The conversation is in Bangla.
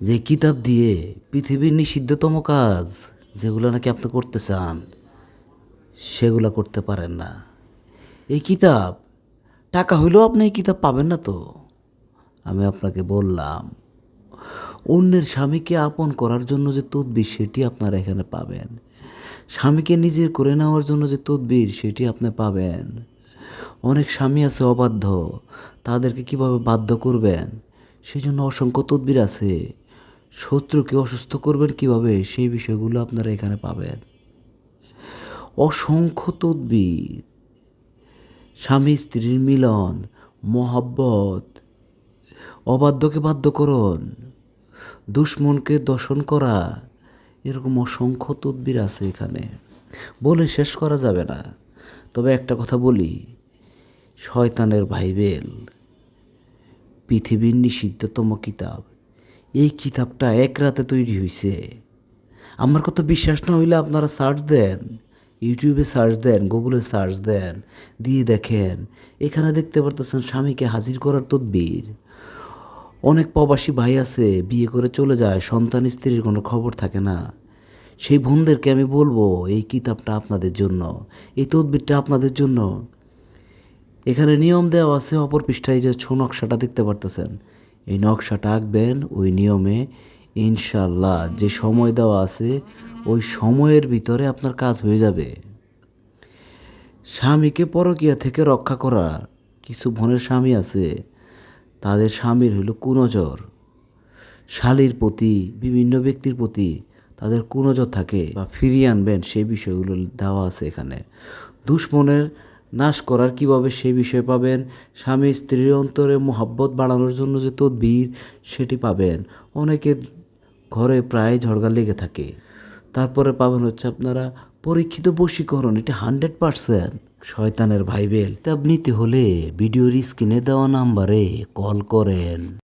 যে কিতাব দিয়ে পৃথিবীর নিষিদ্ধতম কাজ যেগুলো নাকি আপনি করতে চান, সেগুলো করতে পারেন না। এই কিতাব, টাকা হইলেও আপনি এই কিতাব পাবেন না তো। আমি আপনাকে বললাম, অন্যের স্বামীকে আপন করার জন্য যে তদবির, সেটি আপনারা এখানে পাবেন। স্বামীকে নিজের করে নেওয়ার জন্য যে তদবির, সেটি আপনি পাবেন। অনেক স্বামী আছে অবাধ্য, তাদেরকে কীভাবে বাধ্য করবেন? সেই জন্য অসংখ্য তদবির আছে। শত্রুকে অসুস্থ করবেন কীভাবে? সেই বিষয়গুলো আপনারা এখানে পাবেন। অসংখ্য তদবির, স্বামী স্ত্রীর মিলন, মহাব্বত, অবাধ্যকে বাধ্যকরণ, দুশ্মনকে দর্শন করা, এরকম অসংখ্য তদবির আছে এখানে। বলে শেষ করা যাবে না। তবে একটা কথা বলি, শয়তানের ভাইবেল, পৃথিবীর নিষিদ্ধতম কিতাব। এই কিতাবটা এক রাতে তৈরি হয়েছে আমার কথা বিশ্বাস না হইলে আপনারা সার্চ দেন ইউটিউবে সার্চ দেন গুগলে সার্চ দেন, দিয়ে দেখেন। এখানে দেখতে পারতেছেন স্বামীকে হাজির করার তদবির। অনেক প্রবাসী ভাই আছে, বিয়ে করে চলে যায়, সন্তান, স্ত্রীর কোনো খবর থাকে না। সেই বোনদেরকে আমি বলব, এই কিতাবটা আপনাদের জন্য, এই তদবিরটা আপনাদের জন্য। এখানে নিয়ম দেওয়া আছে, অপর পৃষ্ঠায় যে ছো নকশাটা দেখতে পারতেছেন। এই নকশাটা আঁকবেন ওই নিয়মে ইনশাল্লাহ যে সময় দেওয়া আছে, ওই সময়ের ভিতরে আপনার কাজ হয়ে যাবে। স্বামীকে পরকিয়া থেকে রক্ষা করা কিছু বোনের স্বামী আছে, তাদের স্বামীর হইল কুনজর। শালীর প্রতি, বিভিন্ন ব্যক্তির প্রতি তাদের কুনজর থাকে বা ফিরিয়ে আনবেন সেই বিষয়গুলো দেওয়া আছে এখানে। দুশ্মনের নাশ করার কীভাবে সেই বিষয় পাবেন? স্বামী স্ত্রীর অন্তরে মোহাব্বত বাড়ানোর জন্য যে তদবির, সেটি পাবেন। অনেকের ঘরে প্রায় ঝড়গা লেগে থাকে। তারপরে পাবেন হচ্ছে আপনারা পরীক্ষিত বশীকরণ, এটা হান্ড্রেড পারসেন্ট। শয়তানের ভাইবেল। তা নিতে হলে ভিডিওর স্ক্রিনে দেওয়া নাম্বারে কল করেন।